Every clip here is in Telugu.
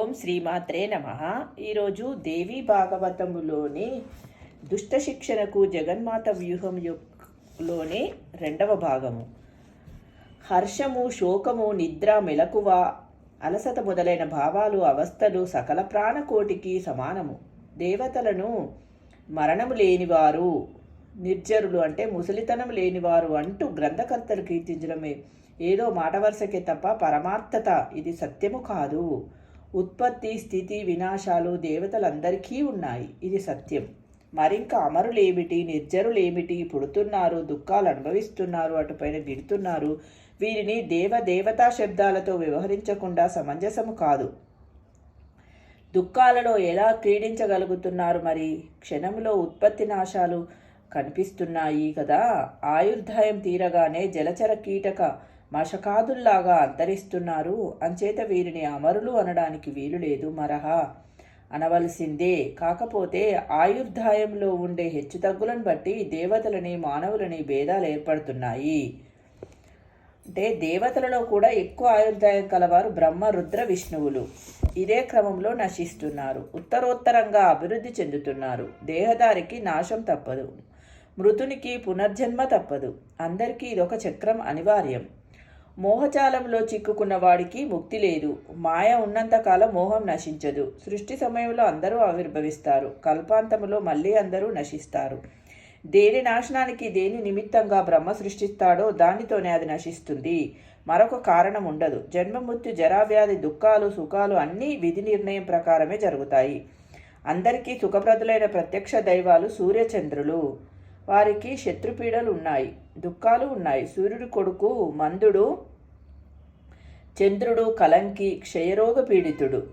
ఓం శ్రీమాత్రే నమ. ఈరోజు దేవి భాగవతములోని దుష్ట శిక్షణకు జగన్మాత వ్యూహం యొక్కలోని రెండవ భాగము. హర్షము శోకము నిద్ర మెలకువ అలసత మొదలైన భావాలు అవస్థలు సకల ప్రాణకోటికి సమానము. దేవతలను మరణము లేనివారు నిర్జరులు అంటే ముసలితనం లేనివారు అంటూ గ్రంథకర్తలు కీర్తించడమే. ఏదో మాట వరుసకే తప్ప పరమార్థత ఇది సత్యము కాదు. ఉత్పత్తి స్థితి వినాశాలు దేవతలందరికీ ఉన్నాయి. ఇది సత్యం. మరింక అమరులేమిటి నిర్జరులేమిటి పుడుతున్నారు దుఃఖాలు అనుభవిస్తున్నారు అటుపైన గిడుతున్నారు వీరిని దేవ దేవతా శబ్దాలతో వ్యవహరించకుండా సమంజసము కాదు. దుఃఖాలలో ఎలా క్రీడించగలుగుతున్నారు మరి? క్షణంలో ఉత్పత్తి నాశాలు కనిపిస్తున్నాయి కదా. ఆయుర్దాయం తీరగానే జలచర కీటక మషకాదుల్లాగా అంతరిస్తున్నారు. అంచేత వీరిని అమరులు అనడానికి వీలు లేదు మరహా. అనవలసిందే. కాకపోతే ఆయుర్దాయంలో ఉండే హెచ్చుతగ్గులను బట్టి దేవతలని మానవులని భేదాలు ఏర్పడుతున్నాయి. అంటే దేవతలలో కూడా ఎక్కువ ఆయుర్దాయం కలవారు బ్రహ్మ రుద్ర విష్ణువులు. ఇదే క్రమంలో నశిస్తున్నారు. ఉత్తరోత్తరంగా అభివృద్ధి చెందుతున్నారు. దేహదారికి నాశం తప్పదు. మృతునికి పునర్జన్మ తప్పదు. అందరికీ ఇదొక చక్రం అనివార్యం. మోహజాలంలో చిక్కుకున్న వాడికి ముక్తి లేదు. మాయ ఉన్నంతకాలం మోహం నశించదు. సృష్టి సమయంలో అందరూ ఆవిర్భవిస్తారు. కల్పాంతములో మళ్ళీ అందరూ నశిస్తారు. దేని నాశనానికి దేని నిమిత్తంగా బ్రహ్మ సృష్టిస్తాడో దానితోనే అది నశిస్తుంది. మరొక కారణం ఉండదు. జన్మమృత్యు జరావ్యాధి దుఃఖాలు సుఖాలు అన్నీ విధి నిర్ణయం ప్రకారమే జరుగుతాయి. అందరికీ సుఖప్రదులైన ప్రత్యక్ష దైవాలు సూర్యచంద్రులు. వారికి శత్రుపీడలు ఉన్నాయి దుఃఖాలు ఉన్నాయి సూర్యుడు కొడుకు మందుడు చంద్రుడు కలంకి క్షయరోగ పీడితుడు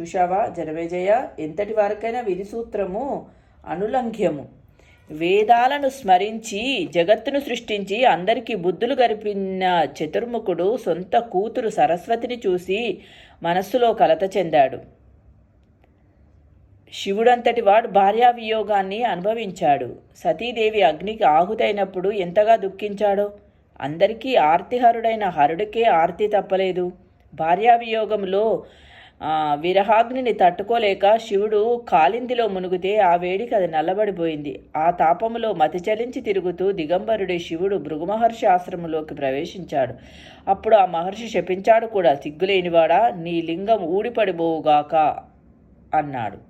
చూశావా? జనమేజయ ఎంతటి వరకైనా విధి సూత్రము అనులంఘ్యము. వేదాలను స్మరించి జగత్తును సృష్టించి అందరికీ బుద్ధులు గరిపిన చతుర్ముఖుడు సొంత కూతురు సరస్వతిని చూసి మనస్సులో కలత చెందాడు. శివుడంతటి వాడు భార్యా వియోగాన్ని అనుభవించాడు. సతీదేవి అగ్నికి ఆహుతైనప్పుడు ఎంతగా దుఃఖించాడో? అందరికీ ఆర్తిహరుడైన హరుడికే ఆర్తి తప్పలేదు. భార్యావియోగంలో విరహాగ్నిని తట్టుకోలేక శివుడు కాలిందిలో మునిగితే ఆ వేడికి అది నల్లబడిపోయింది. ఆ తాపములో మతిచలించి తిరుగుతూ దిగంబరుడి శివుడు భృగుమహర్షి ఆశ్రమంలోకి ప్రవేశించాడు. అప్పుడు ఆ మహర్షి శపించాడు కూడా సిగ్గులేనివాడా నీ లింగం ఊడిపడిపోవుగాక అన్నాడు.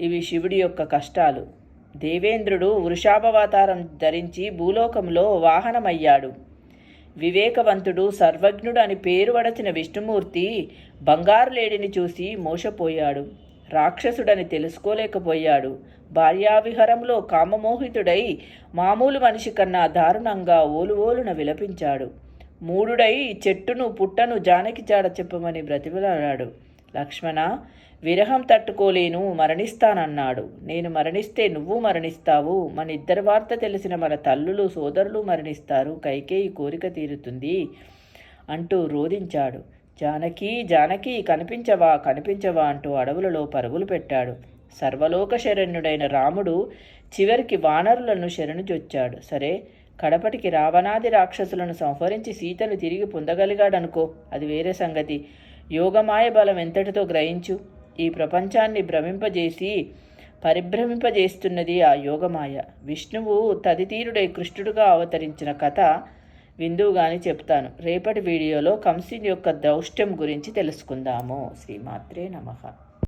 ఇవి శివుడి యొక్క కష్టాలు. దేవేంద్రుడు వృషాభవతారం ధరించి భూలోకంలో వాహనమయ్యాడు. వివేకవంతుడు సర్వజ్ఞుడు అని పేరు వడచిన విష్ణుమూర్తి బంగారు లేడిని చూసి మోసపోయాడు. రాక్షసుడని తెలుసుకోలేకపోయాడు. భార్యావిహరంలో కామమోహితుడై మామూలు మనిషి కన్నా దారుణంగా ఓలువోలున విలపించాడు. మూడుడై చెట్టును పుట్టను జానకి జాడ చెప్పమని బ్రతిమలాడాడు. లక్ష్మణ విరహం తట్టుకోలేను మరణిస్తానన్నాడు. నేను మరణిస్తే నువ్వు మరణిస్తావు. మన ఇద్దరి వార్త తెలిసిన మన తల్లులు సోదరులు మరణిస్తారు. కైకేయి కోరిక తీరుతుంది అంటూ రోధించాడు. జానకి జానకి కనిపించవా కనిపించవా అంటూ అడవులలో పరుగులు పెట్టాడు. సర్వలోక శరణ్యుడైన రాముడు చివరికి వానరులను శరణుజొచ్చాడు సరే కడపటికి రావణాది రాక్షసులను సంహరించి సీతను తిరిగి పొందగలిగాడనుకో అది వేరే సంగతి. యోగమాయ బలం ఎంతటితో గ్రహించు? ఈ ప్రపంచాన్ని భ్రమింపజేసి పరిభ్రమింపజేస్తున్నది ఆ యోగమాయ. విష్ణువు తదితీరుడై కృష్ణుడుగా అవతరించిన కథ విందువుగాని చెప్తాను. రేపటి వీడియోలో కంసిన్ యొక్క దౌష్ట్యం గురించి తెలుసుకుందాము. శ్రీమాత్రే నమః.